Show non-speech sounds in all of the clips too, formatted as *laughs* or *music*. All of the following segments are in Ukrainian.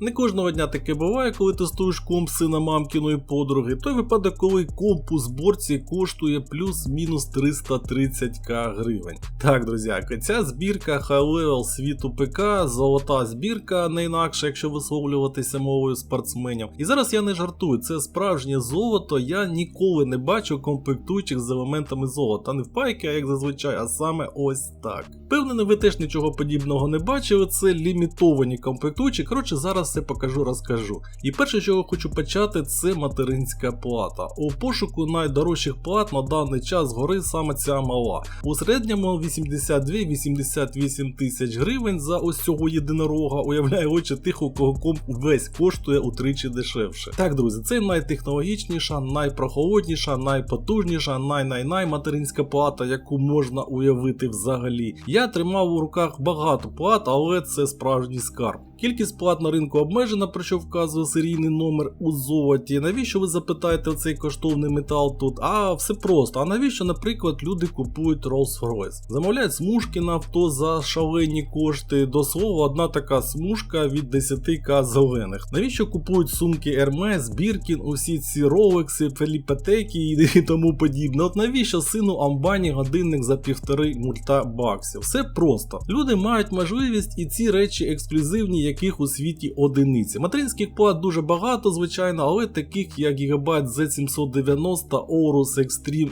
Не кожного дня таке буває, коли тестуєш комп сина мамкіної подруги. Той випадок, коли комп у зборці коштує плюс-мінус 330к гривень. Так, друзяки, ця збірка Level світу ПК, золота збірка, не інакше, якщо висловлюватися мовою спортсменів. І зараз я не жартую, це справжнє золото. Я ніколи не бачу комплектуючих з елементами золота. Не в пайки, а як зазвичай, а саме ось так. Впевнений, ви теж нічого подібного не бачили. Це лімітовані комплектуючі. Коротше, зараз все покажу, розкажу. І перше, я хочу почати, це материнська плата. У пошуку найдорожчих плат на даний час гори саме ця мала. У середньому 82-88 тисяч гривень за ось цього єдинорога. Уявляю очі тих, у кого комп весь коштує утричі дешевше. Так, друзі, це найтехнологічніша, найпрохолодніша, найпотужніша, най-най-най материнська плата, яку можна уявити взагалі. Я тримав у руках багато плат, але це справжній скарб. Кількість плат на ринку обмежена, про що вказує серійний номер у золоті. Навіщо ви запитаєте цей коштовний метал тут? А все просто. А навіщо, наприклад, люди купують Rolls-Royce? Замовляють смужки на авто за шалені кошти. До слова, одна така смужка від 10к зелених. Навіщо купують сумки Hermes, Біркін, усі ці ролекси, феліпетеки *laughs* і тому подібне? От навіщо сину Амбані годинник за півтори мульта баксів? Все просто. Люди мають можливість і ці речі ексклюзивні яких у світі одиниці. Материнських плат дуже багато, звичайно, але таких як Gigabyte Z790 Aorus Extreme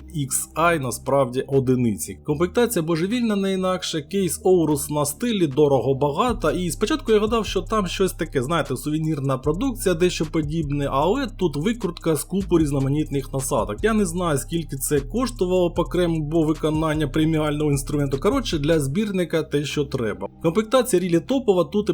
XI насправді одиниці. Комплектація божевільна не інакше, кейс Aorus на стилі дорого багато. І спочатку я гадав, що там щось таке, знаєте, сувенірна продукція, дещо подібне, але тут викрутка з купу різноманітних насадок. Я не знаю, скільки це коштувало по бо виконання преміального інструменту. Коротше, для збірника те, що треба. Комплектація рілі топова, тут і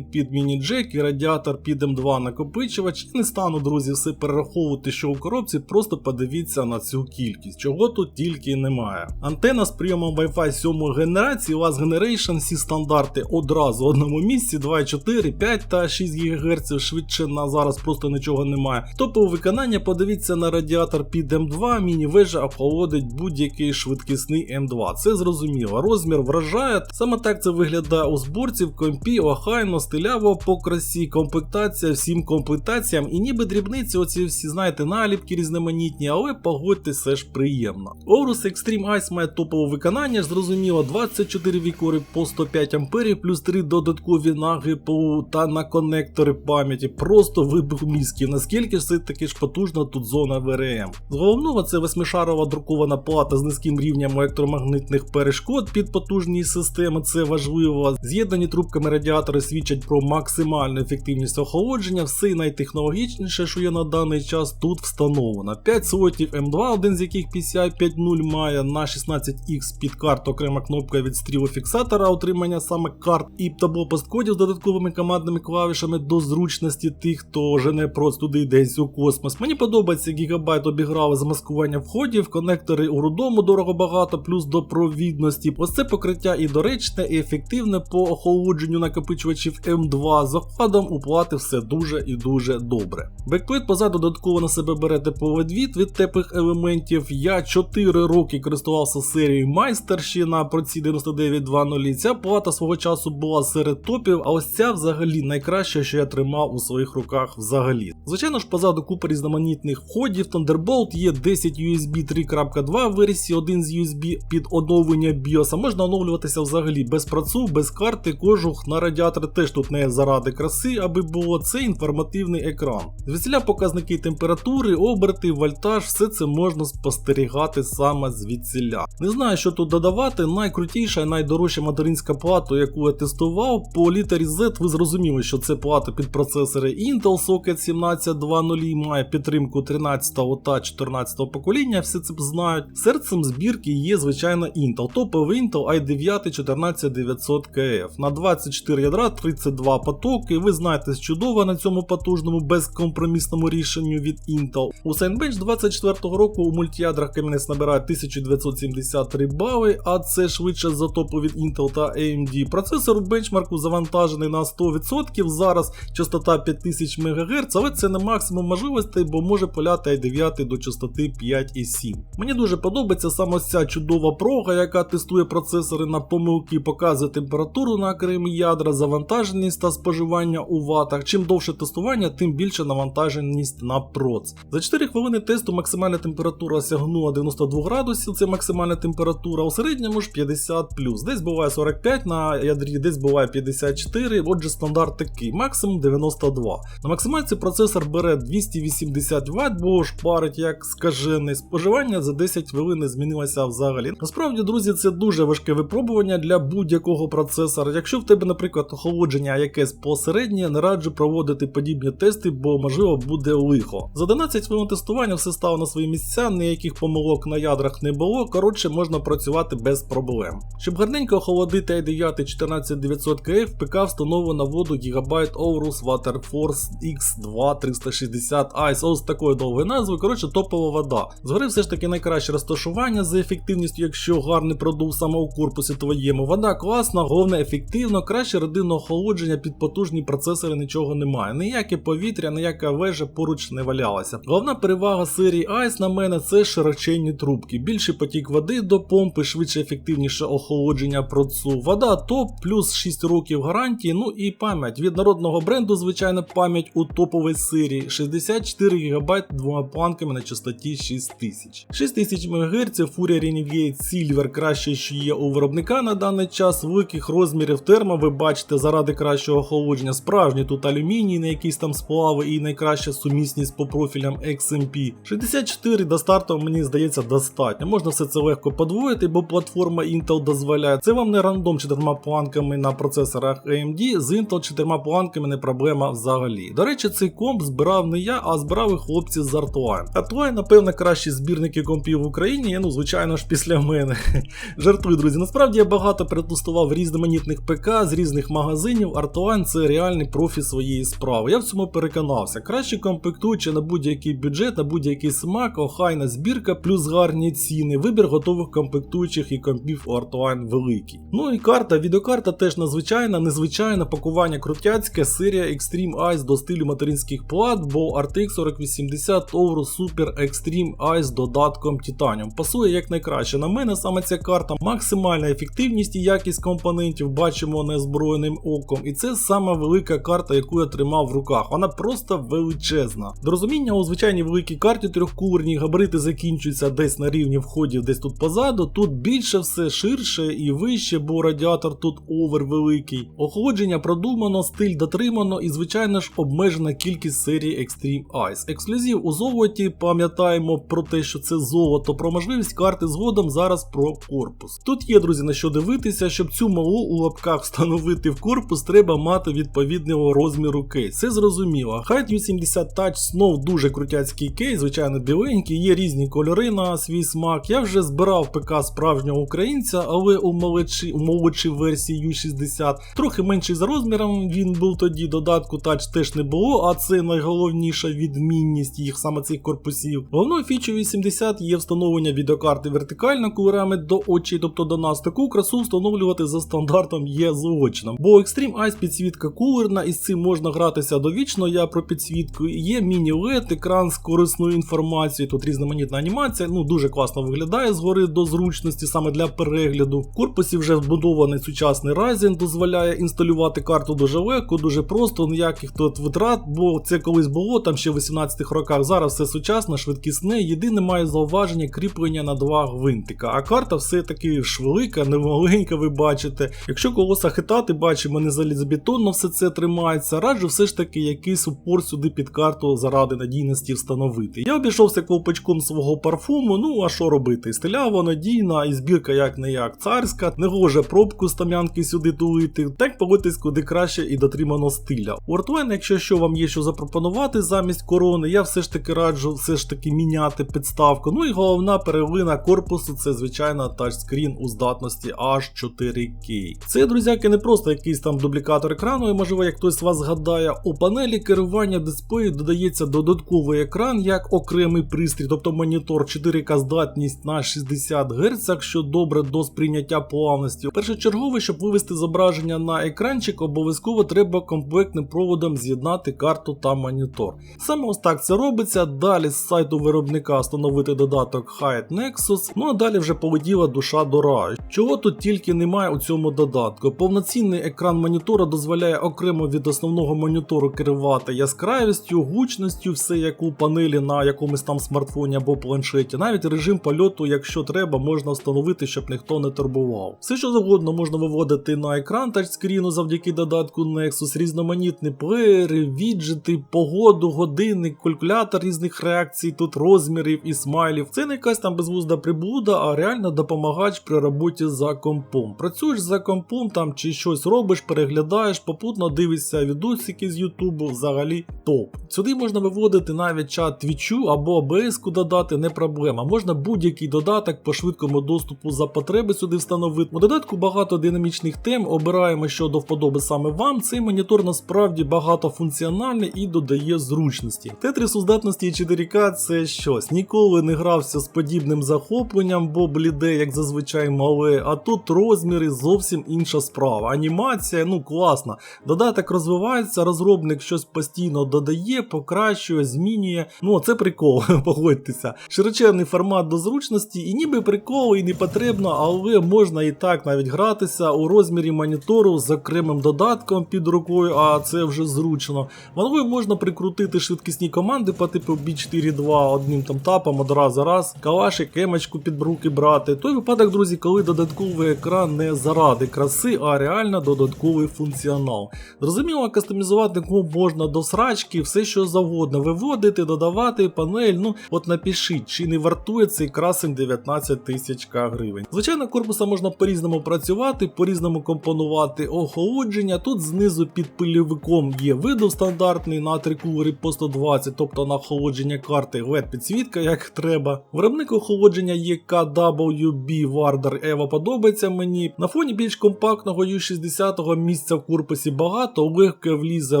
перехідник під міні-джек і радіатор під М2 накопичувач. І не стану, друзі, все перераховувати, що у коробці, просто подивіться на цю кількість, чого тут тільки немає. Антена з прийомом Wi-Fi 7 генерації, Last Generation, всі стандарти одразу в одному місці, 2,4, 5 та 6 ГГц, швидше на зараз просто нічого немає. Топове виконання, подивіться на радіатор під М2, міні-вежа охолодить будь-який швидкісний М2. Це зрозуміло. Розмір вражає. Саме так це виглядає у зборці в компі, охайно, стиляво по красі, комплектація всім комплектаціям, і ніби дрібниці, оці всі, знаєте, наліпки різноманітні, але погодьте, все ж приємно. Aorus Extreme Ice має топове виконання, зрозуміло, 24 вікори по 105 амперів, плюс 3 додаткові наги по та на конектори пам'яті. Просто вибух мізків, наскільки все таки ж потужна тут зона ВРМ. Головного це восьмишарова друкована плата з низьким рівнем електромагнитних перешкод під потужні системи, це важливо. З'єднані трубками радіатори свідчать про максимальну ефективність охолодження, все найтехнологічніше, що є на даний час, тут встановлено. 5 слотів М2, один з яких PCI 5.0 має на 16X під карт окрема кнопка від стрілофіксатора отримання саме карт і табло посткодів з додатковими командними клавішами до зручності тих, хто жене просто туди десь у космос. Мені подобається гігабайт обіграли замаскування входів, конектори у рудому дорого багато, плюс до провідності. Ось це покриття і доречне, і ефективне по охолодженню накопичувачів М2. За вкладом уплати все дуже і дуже добре. Бекплит позаду додатково на себе бере тепловий відвід від теплих елементів. Я 4 роки користувався серією Майстер ще на проці 9920. Ця плата свого часу була серед топів, а ось ця взагалі найкраща, що я тримав у своїх руках взагалі. Звичайно ж, позаду купа різноманітних входів. Thunderbolt є 10 USB 3.2 версії, один з USB під оновлення BIOS. Можна оновлюватися взагалі без працу, без карти, кожух на радіатор теж тут не заради краси, аби було це інформативний екран. Звідсіля показники температури, оберти, вольтаж, все це можна спостерігати саме звідсіля. Не знаю, що тут додавати. Найкрутіша і найдорожча материнська плата, яку я тестував, по літері Z ви зрозуміли, що це плата під процесори Intel Socket 1720 має підтримку 13 та 14 покоління, всі це знають. Серцем збірки є, звичайно, Intel. Топовий Intel i9 14900KF. На 24 ядра 32 потоки. Ви знаєте, чудово на цьому потужному безкомпромісному рішенню від Intel. У Scienbench 24 року у мультиядрах камінець набирає 1973 бали, а це швидше за топу від Intel та AMD. Процесор у бенчмарку завантажений на 100%. Зараз частота 5000 МГц, але це не максимум можливостей, бо може поляти i9 до частоти 5,7. Мені дуже подобається саме ця чудова прога, яка тестує процесори на помилки, показує температуру на окремі ядра, завантаження навантаженість та споживання у ватах. Чим довше тестування, тим більше навантаженість на проц. За 4 хвилини тесту максимальна температура сягнула 92 градусів, це максимальна температура, у середньому ж 50 Десь буває 45 на ядрі, десь буває 54. Отже, стандарт такий, максимум 92. На максимальці процесор бере 280 Вт, бо ж парить як скажений. Споживання за 10 хвилин змінилося взагалі. Насправді, друзі, це дуже важке випробування для будь-якого процесора. Якщо в тебе, наприклад, охолодження якесь посереднє, не раджу проводити подібні тести, бо можливо буде лихо. За 11 хвилин тестування все стало на свої місця, ніяких помилок на ядрах не було. Коротше, можна працювати без проблем. Щоб гарненько охолодити i9 14900 KF, ПК встановлено воду Gigabyte Aorus Waterforce X2 360 Ice. Ось такої довгої назви. Коротше, топова вода. Згори все ж таки найкраще розташування за ефективністю, якщо гарний продув саме у корпусі твоєму. Вода класна, головне ефективно, краще родинного охолодження під потужні процесори нічого немає. Ніяке повітря, ніяка вежа поруч не валялася. Головна перевага серії Ice на мене це широченні трубки. Більший потік води до помпи, швидше ефективніше охолодження процу. Вода топ, плюс 6 років гарантії, ну і пам'ять. Від народного бренду, звичайно, пам'ять у топовій серії 64 ГБ двома планками на частоті 6000. 6000 МГц Furia Renegade Silver краще, що є у виробника на даний час. Великих розмірів термо ви бачите заради кращого охолодження. Справжні тут алюміній, на якісь там сплави і найкраща сумісність по профілям XMP. 64 до старту, мені здається, достатньо. Можна все це легко подвоїти, бо платформа Intel дозволяє. Це вам не рандом чотирма планками на процесорах AMD, з Intel чотирма планками не проблема взагалі. До речі, цей комп збирав не я, а збирали хлопці з Artline. Artline, напевно, кращі збірники компів в Україні, ну, звичайно ж, після мене. *laughs* Жартую, друзі. Насправді я багато перетестував різноманітних ПК з різних магазинів. Artline це реальний профі своєї справи. Я в цьому переконався. Краще комплектуючи на будь-який бюджет, на будь-який смак, охайна збірка, плюс гарні ціни. Вибір готових комплектуючих і компів у Artline великий. Ну і карта, відеокарта теж надзвичайна, незвичайна пакування крутяцьке, серія Extreme Ice до стилю материнських плат, бо RTX 4080 Euro Super Extreme Ice з додатком Titanium. Пасує як найкраще. На мене саме ця карта максимальна ефективність і якість компонентів бачимо незброєним оком. І це саме велика карта, яку я тримав в руках. Вона просто величезна. До розуміння у звичайній великій карті трьохкулерні габарити закінчуються десь на рівні входів, десь тут позаду. Тут більше все ширше і вище, бо радіатор тут овер великий. Охолодження продумано, стиль дотримано і, звичайно ж, обмежена кількість серії Extreme Ice. Ексклюзив у золоті, пам'ятаємо про те, що це золото, про можливість карти згодом зараз про корпус. Тут є, друзі, на що дивитися, щоб цю малу у лапках встановити в корпус, треба мати відповідного розміру кейс. Це зрозуміло. Height U70 Touch знов дуже крутяцький кейс, звичайно, біленький, є різні кольори на свій смак. Я вже збирав ПК справжнього українця, але у молодшій, у версії U60 трохи менший за розміром. Він був тоді додатку Touch теж не було, а це найголовніша відмінність їх саме цих корпусів. Головною фічою 80 є встановлення відеокарти вертикально кулерами до очей, тобто до нас. Таку красу встановлювати за стандартом є злочином. Бо Extreme Ice підсвітка кулерна, і з цим можна гратися довічно. Я про підсвітку. Є міні-LED, екран з корисною інформацією. Тут різноманітна анімація. Ну дуже класно виглядає згори до зручності саме для перегляду. В корпусі вже вбудований сучасний Ryzen, дозволяє інсталювати карту дуже легко, дуже просто, ніяких тут витрат, бо це колись було там ще в 18-х роках. Зараз все сучасно, швидкісне. Єдине має зауваження кріплення на два гвинтика. А карта все таки ж велика, немаленька, ви бачите. Якщо колоса хитати, бачимо, не залізобетонно все це тримається. Раджу все ж таки якийсь упор сюди під карту заради надійності встановити. Я обійшовся колпачком свого парфуму. Ну а що робити? Стиляво, надійна, і збірка як не як царська, не гоже пробку з там'янки сюди тулити. Так погодьтесь куди краще і дотримано стиля. У Артвен, якщо що вам є що запропонувати замість корони, я все ж таки раджу все ж таки міняти підставку. Ну і головна первина корпусу це звичайно тачскрін у здатності аж 4К. Це, друзяки, не просто якийсь там дублікатор екрану, і можливо, як хтось з вас згадає, у панелі керування дисплею додається додатковий екран як окремий пристрій, тобто монітор 4К здатність на 60 Гц, що добре до сприйняття плавності. Першочергове, щоб вивести зображення на екранчик, обов'язково треба комплектним проводом з'єднати карту та монітор. Саме ось так це робиться. Далі з сайту виробника встановити додаток Hyatt Nexus, ну а далі вже полетіла душа до раю. Чого тут тільки немає у цьому додатку. Повноцінний екран монітора монітора дозволяє окремо від основного монітору керувати яскравістю, гучністю, все як у панелі на якомусь там смартфоні або планшеті. Навіть режим польоту, якщо треба, можна встановити, щоб ніхто не турбував. Все що завгодно можна виводити на екран тачскріну завдяки додатку Nexus, різноманітні плеєри, віджити, погоду, годинник, калькулятор різних реакцій, тут розмірів і смайлів. Це не якась там безвузда приблуда, а реально допомагач при роботі за компом. Працюєш за компом там чи щось робиш, переглядаєш, попутно дивишся відосики з Ютубу, взагалі топ. Сюди можна виводити навіть чат твічу або OBS додати, не проблема. Можна будь-який додаток по швидкому доступу за потреби сюди встановити. У додатку багато динамічних тем, обираємо, що до вподоби саме вам. Цей монітор насправді багатофункціональний і додає зручності. Тетріс здатності 4К це щось. Ніколи не грався з подібним захопленням, бо бліде, як зазвичай мале, а тут розміри зовсім інша справа. Анімація, ну класна. Додаток розвивається, розробник щось постійно додає, покращує, змінює. Ну це прикол, *laughs* погодьтеся. Широченний формат до зручності, і ніби прикол, і не потрібно, але можна і так навіть гратися у розмірі монітору з окремим додатком під рукою, а це вже зручно. Вангою можна прикрутити швидкісні команди по типу B4.2 одним там тапом одразу раз, калашик, емочку під руки брати. Той випадок, друзі, коли додатковий екран не заради краси, а реально додатковий функціонал. Зрозуміло, кастомізувати комп можна до срачки, все що завгодно, виводити, додавати, панель. Ну от напишіть, чи не вартує цей красень 19 тисяч гривень. Звичайно, корпуса можна по-різному працювати, по-різному компонувати охолодження. Тут знизу під пильовиком є видов стандартний на трикулері по 120, тобто на охолодження карти led підсвітка, як треба. Виробник охолодження є KWB Warder Evo подобається мені. На фоні більш компактного U60 місця в корпусі багато, легко влізе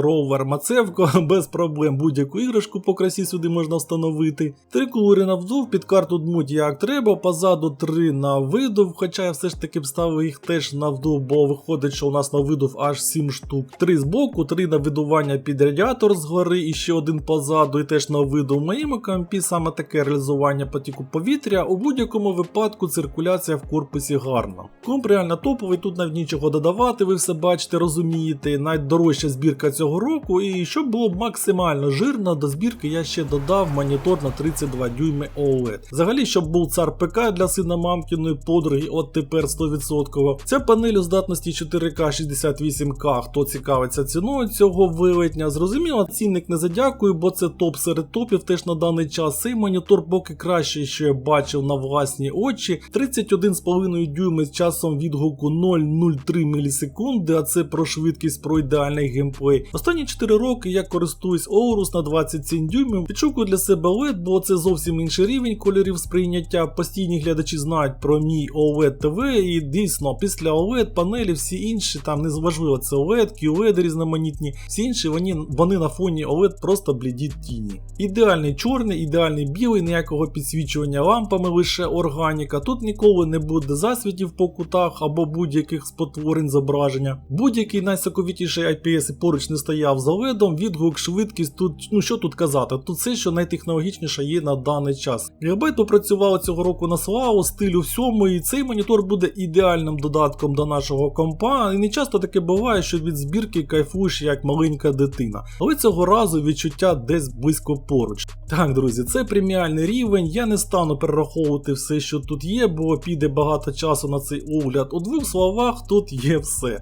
ровер Мацевко, *laughs* без проблем будь-яку іграшку по красі сюди можна встановити. Три кулери на вдув, під карту дмуть як треба, позаду три на видув, хоча я все ж таки б ставив їх теж на вдув, бо виходить, що у нас на видув аж 7 штук. Три з боку, три на видування під радіатор згори і ще один позаду, і теж на виду. В моєму компі саме таке реалізування потіку повітря. У будь-якому випадку циркуляція в корпусі гарна. Комп реально топовий, тут навіть нічого додавати, ви все бачите, розумієте. Найдорожча збірка цього року. І щоб було максимально жирно, до збірки я ще додав монітор на 32 дюйми OLED. Взагалі, щоб був цар ПК для сина мамкіної подруги, от тепер 100%. Ця панель у здатності 4К 68К, хто цікавиться ціною цього вилетня. Зрозуміло, цінник не задякую, бо це топ серед топів теж на даний час. Цей монітор поки кращий, що я бачив на власні очі. 31,5 дюйми з часом відгуку 0,03 мілісекунди, а це про швидкість, про ідеальний геймплей. Останні 4 роки я користуюсь Aorus на 27 дюймів, підшукую для себе LED, бо це зовсім інший рівень кольорів сприйняття. Постійні глядачі знають про мій OLED TV, і дійсно, після OLED панелі всі інші, там незважливо, це OLED, QLED різноманітні, всі інші вони, вони на фоні OLED просто бліді тіні. Ідеальний чорний, ідеальний білий, ніякого підсвічування лампами, лише органіка. Тут ніколи не буде засвітів по кутах або будь-яких спотворень зображення. Будь-який найсоковітіший IPS і поруч не стояв за LED, відгук, швидкість, тут, ну що тут казати, тут все, що найтехнологічніше є на даний час. Гігабайт попрацювало цього року на славу, стилю всьому, і цей монітор буде ідеальним додатком до нашого компа. І не часто таке буває, що від збірки кайфуєш як маленька дитина. Але цього разу відчуття десь близько поруч. Так, друзі, це преміальний рівень. Я не стану перераховувати все, що тут є, бо піде багато часу на цей огляд. У двох словах тут є все.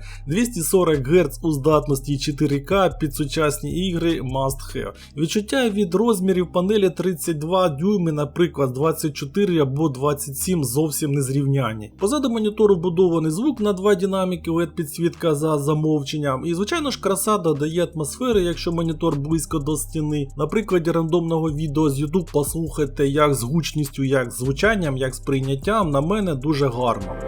240 Гц у здатності 4К під сучасні ігри must have. Відчуття від розмірів панелі 32 дюйми, наприклад, 24 або 27 зовсім не зрівняні. Позаду монітору будований звук на два динаміки, LED підсвітка за замовченням. І звичайно ж краса додає атмосфери, якщо монітор близько до стіни. На прикладі рандомного відео з YouTube послухайте, як з гучністю, як з звучанням, як з прийняттям, на мене дуже гарно.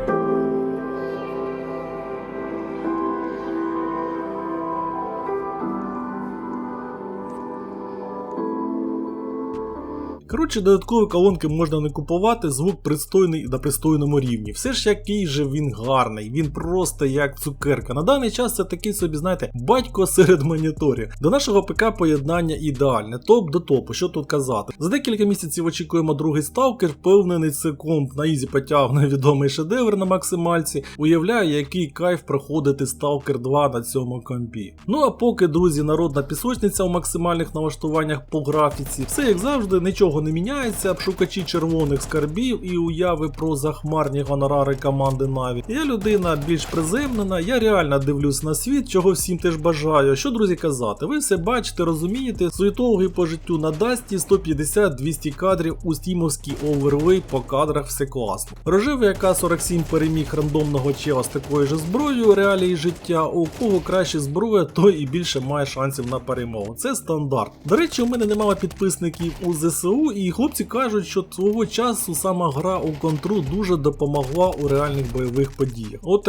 Коротше, додаткові колонки можна не купувати, звук пристойний на пристойному рівні. Все ж який же він гарний, він просто як цукерка. На даний час це такий собі, знаєте, батько серед моніторів. До нашого ПК поєднання ідеальне, топ до топу, що тут казати. За декілька місяців очікуємо другий сталкер, впевнений, це комп на ізі потягне відомий шедевр на максимальці. Уявляю, який кайф проходити Stalker 2 на цьому компі. Ну а поки, друзі, народна пісочниця у максимальних налаштуваннях по графіці, все як завжди, нічого не міняється. Шукачі червоних скарбів і уяви про захмарні гонорари команди Наві. Я людина більш приземлена, я реально дивлюсь на світ, чого всім теж бажаю. Що, друзі, казати? Ви все бачите, розумієте, суетологи по життю на Дасті 150-200 кадрів у стімовській овервей по кадрах все класно. Рожевий АК-47 переміг рандомного чела з такою же зброєю реалії життя. У кого краще зброя, той і більше має шансів на перемогу. Це стандарт. До речі, у мене немало підписників у ЗСУ, і хлопці кажуть, що свого часу сама гра у контру дуже допомогла у реальних бойових подіях. От.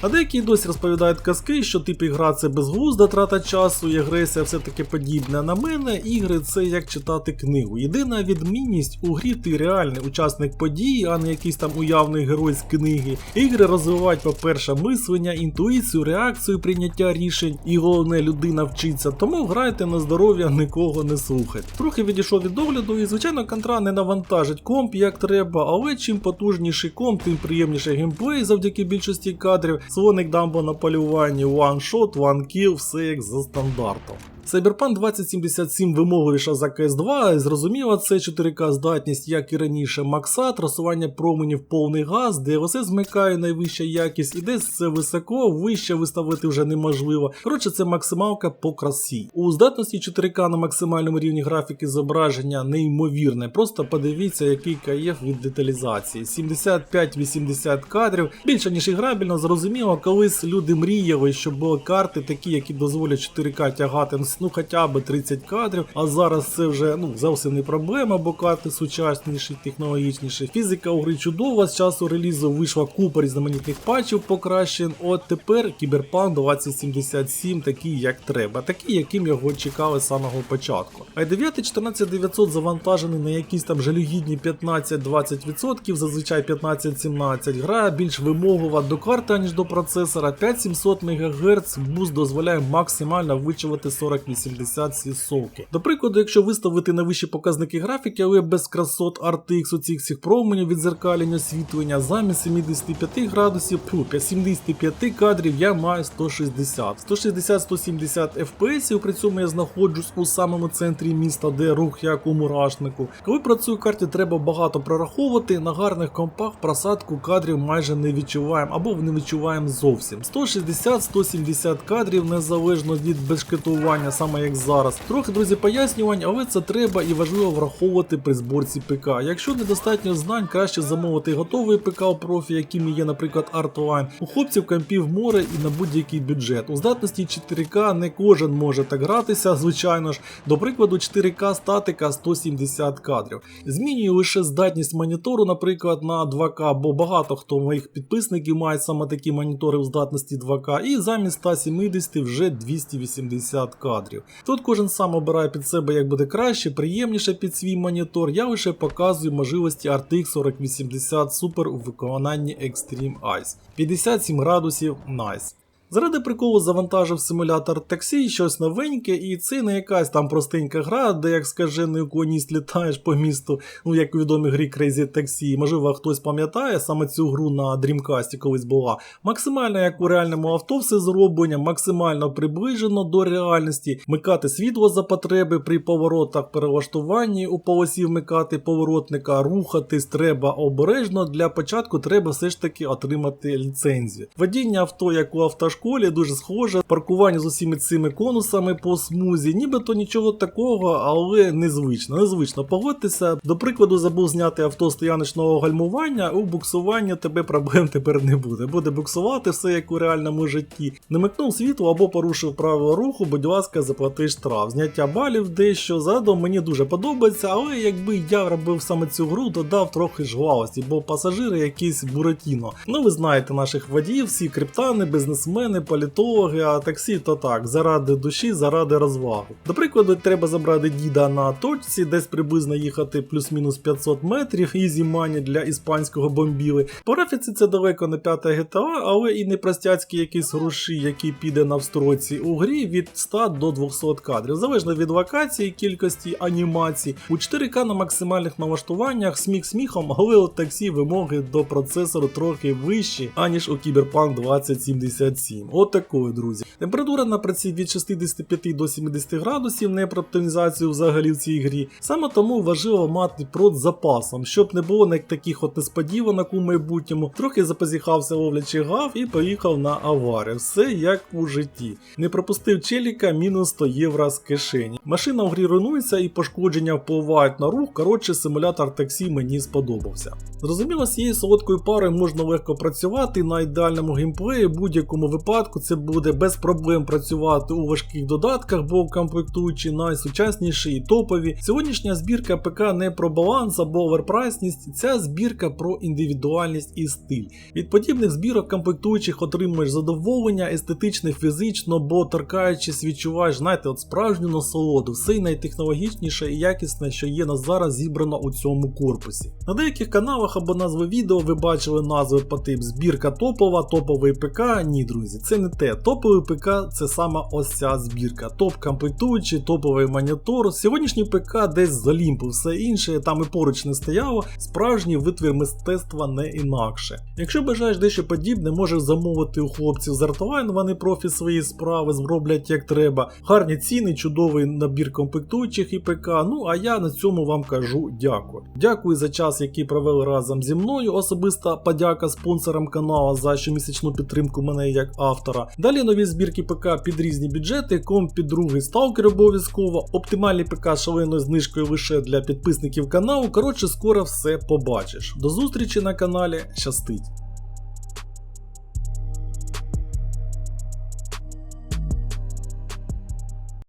А деякі досі розповідають казки, що тип ігра це безглузда трата часу, і агресія все таки подібне. На мене ігри це як читати книгу. Єдина відмінність у грі ти реальний учасник події, а не якийсь там уявний герой з книги. Ігри розвивають, по-перше, мислення, інтуїцію, реакцію прийняття рішень, і головне, людина вчиться. Тому грайте на здоров'я, нікого не слухайте. Трохи відійшов від огляду, і звичайно, контра не навантажить комп як треба, але чим потужніший комп, тим приємніший геймплей завдяки більшості кадрів. Слоник дамбо на полюванні, one shot, one kill, все як за стандартом. Cyberpunk 2077 вимогливіша за CS2, зрозуміло, це 4К здатність, як і раніше, макса, трасування променів повний газ, DLC змикає найвища якість, і десь це високо, вище виставити вже неможливо. Коротше, це максималка по красі. У здатності 4К на максимальному рівні графіки зображення неймовірне. Просто подивіться, який каєф від деталізації. 75-80 кадрів, більше ніж іграбельно, зрозуміло, колись люди мріяли, щоб були карти такі, які дозволять 4К тягати ну хоча б 30 кадрів. А зараз це вже ну зовсім не проблема, бо карти сучасніші, технологічніші. Фізика у гри чудова. З часу релізу вийшла купа різноманітних патчів покращень. От тепер Кіберпанк 2077 такий, як треба, такий, яким його чекали з самого початку. А 9 14900 завантажений на якісь там жалюгідні 15-20%, зазвичай 15-17. Гра більш вимоглива до карти, ніж до процесора. 5700 МГц буст дозволяє максимально вичувати 40-80 ці соки. До прикладу, якщо виставити на вищі показники графіки, але без красот RTX оцих всіх променів відзеркалення освітлення замість 75 градусів, фу, 75 кадрів я маю 160. 160-170 FPS, при цьому я знаходжусь у самому центрі міста, де рух як у мурашнику. Коли працюю карті, треба багато прораховувати. На гарних компах просадку кадрів майже не відчуваємо або не відчуваємо зовсім. 160-170 кадрів незалежно від безшкетування, саме як зараз. Трохи, друзі, пояснювань, але це треба і важливо враховувати при зборці ПК. Якщо недостатньо знань, краще замовити готовий ПК у профі, яким є, наприклад, Artline. У хлопців компів море і на будь-який бюджет. У здатності 4К не кожен може так гратися, звичайно ж. До прикладу, 4К статика 170 кадрів. Змінюю лише здатність монітору, наприклад, на 2К, бо багато хто моїх підписників мають саме такі монітори в здатності 2К, і замість 170 вже 280 кадрів. Тут кожен сам обирає під себе, як буде краще, приємніше під свій монітор. Я лише показую можливості RTX 4080 Super у виконанні Extreme Ice. 57 градусів, nice. Заради приколу завантажив симулятор таксі, щось новеньке, і це не якась там простенька гра, де як скажений уклоніст літаєш по місту, ну як у відомій грі Crazy Taxi. Можливо, хтось пам'ятає саме цю гру на Dreamcast колись була. Максимально як у реальному авто все зроблення, максимально приближено до реальності, вмикати світло за потреби при поворотах перелаштуванні у полосі вмикати поворотника, рухатись треба обережно. Для початку треба все ж таки отримати ліцензію. Водіння авто, як у автошколі, дуже схоже, паркування з усіми цими конусами по смузі, нібито нічого такого, але незвично. Незвично погодьтеся. До прикладу, забув зняти авто стояночного гальмування, у буксуванні тебе проблем тепер не буде. Буде буксувати все як у реальному житті. Не микнув світло або порушив правила руху, будь ласка, заплати штраф. Зняття балів дещо задом мені дуже подобається, але якби я робив саме цю гру, додав трохи жвавості, бо пасажири якісь буратіно. Ну ви знаєте наших водіїв, всі криптани, бізнесмени не політологи, а таксі то так, заради душі, заради розваги. До прикладу, треба забрати діда на точці, десь приблизно їхати плюс-мінус 500 метрів, ізі мані для іспанського бомбіли. По графіці це далеко не п'ята GTA, але і не простяцький якийсь руші, який піде на встройці у грі від 100 до 200 кадрів, залежно від локації, кількості анімацій. У 4К на максимальних налаштуваннях сміх сміхом, але у таксі вимоги до процесору трохи вищі, аніж у Cyberpunk 2077. От такої, друзі. Температура на праці від 65 до 70 градусів, не про оптимізацію взагалі в цій грі. Саме тому важливо мати прот з запасом, щоб не було таких от несподіванок у майбутньому. Трохи запозіхався ловлячи гав і поїхав на аварію. Все як у житті. Не пропустив челіка мінус 100 євро з кишені. Машина в грі руйнується і пошкодження впливають на рух. Коротше, симулятор таксі мені сподобався. Зрозуміло, з цією солодкою парою можна легко працювати на ідеальному геймплеї. Будь-якому випадку це буде без проблем працювати у важких додатках, бо комплектуючі найсучасніші і топові. Сьогоднішня збірка ПК не про баланс або оверпрайсність, ця збірка про індивідуальність і стиль. Від подібних збірок комплектуючих отримуєш задоволення, естетичне, фізично, бо торкаючись, відчуваєш, знаєте, от справжню насолоду, все найтехнологічніше і якісне, що є на зараз зібрано у цьому корпусі. На деяких каналах або назви відео ви бачили назви по тип збірка топова, топовий ПК. Ні, друзі, це не те. Топовий ПК це саме ось ця збірка. Топ комплектуючий, топовий монітор. Сьогоднішній ПК десь з Олімпу, все інше там і поруч не стояло. Справжній витвір мистецтва не інакше. Якщо бажаєш дещо подібне, можеш замовити у хлопців з Artline, вони профі свої справи зроблять як треба. Гарні ціни, чудовий набір комплектуючих і ПК. Ну а я на цьому вам кажу дякую. Дякую за час, який провели разом зі мною. Особиста подяка спонсорам каналу за щомісячну підтримку мене як автора. Далі нові збірки ПК під різні бюджети, комп під другий сталкер обов'язково, оптимальний ПК з шаленою знижкою лише для підписників каналу. Коротше, скоро все побачиш. До зустрічі на каналі. Щастить!